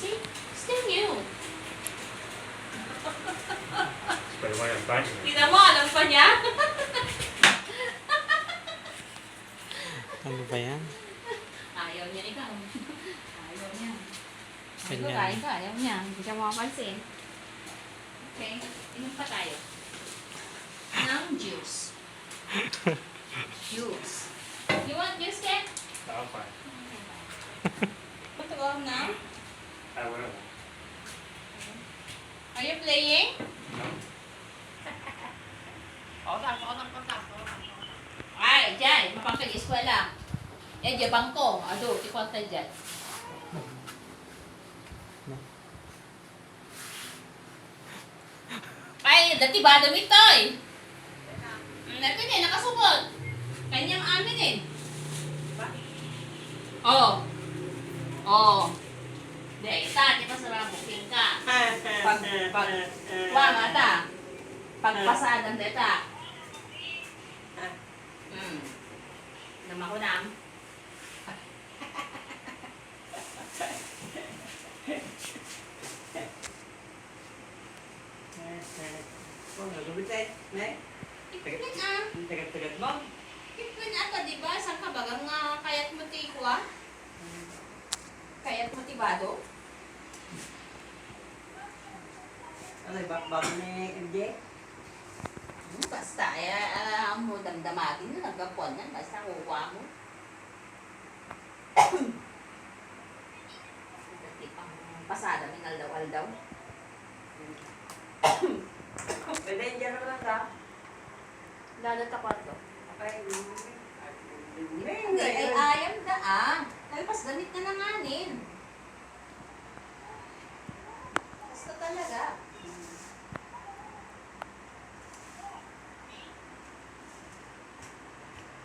see? Still new. Way, I'm biting it. Tingnan mo, alam pa niya. Ano ba yan? Ayaw niya ikaw. Ayaw niya. Ayaw Ganyan. ka, ayaw niya. Hindi siya makapansin. Okay, inom pa tayo. Ng juice. juice. You want juice, Ken? I'm fine. Want to go home now? I will. Are you playing? No. Ay, dyan. Mapangkal eskwela. Eh, dyan bangko. Ado, tikot na dyan. Ay, dati ba damit to eh? Dati niya, nakasukot. Kanyang amin eh. Oo. Oo. Di, ita, di pa sa buking ka. Pag, pag, wa nga ta. Pagpasadan na ta. Hmm. Nama ko nam. Ikpin ah. Tagat-tagat mo? Ikpin ata, di ba? Saan ka bagang nga kayat mo ti kuha? Kayat mo Ano, ba- bago ni MJ? Hmm, Basta, eh, alam mo, damdamatin na nagkapuan yan. Basta kukuha mo. Dati pang pasada, minaldaw-aldaw. Pwede dyan na lang ka. Lalo ta kwarto. Okay. Hindi, ay ayam da ah. Talpas damit na nanganin. Basta talaga.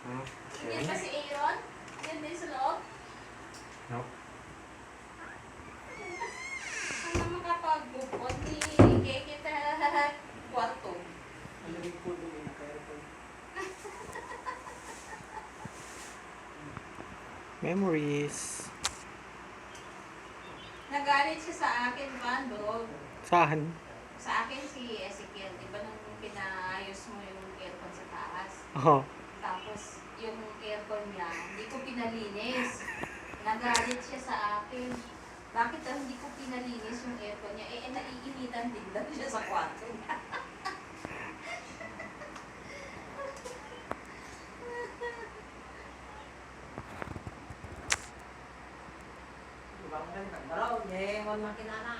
Yan ba si Aaron? Yan din sa loob? No. Ano makapagbukod ni Kekita kwarto? Malamig po doon yung naka-aircon. Memories. Nagalit siya sa akin, Bando. Saan? Sa akin si Ezekiel, di ba nung pinaayos mo yung aircon sa taas? Oh. Tapos yung aircon niya, hindi ko pinalinis. Nagalit siya sa akin. Bakit daw hindi ko pinalinis yung aircon niya? Eh, eh naiinitan din daw siya sa kwarto niya. Diba ang ganda? Dalaw, eh, one makinana.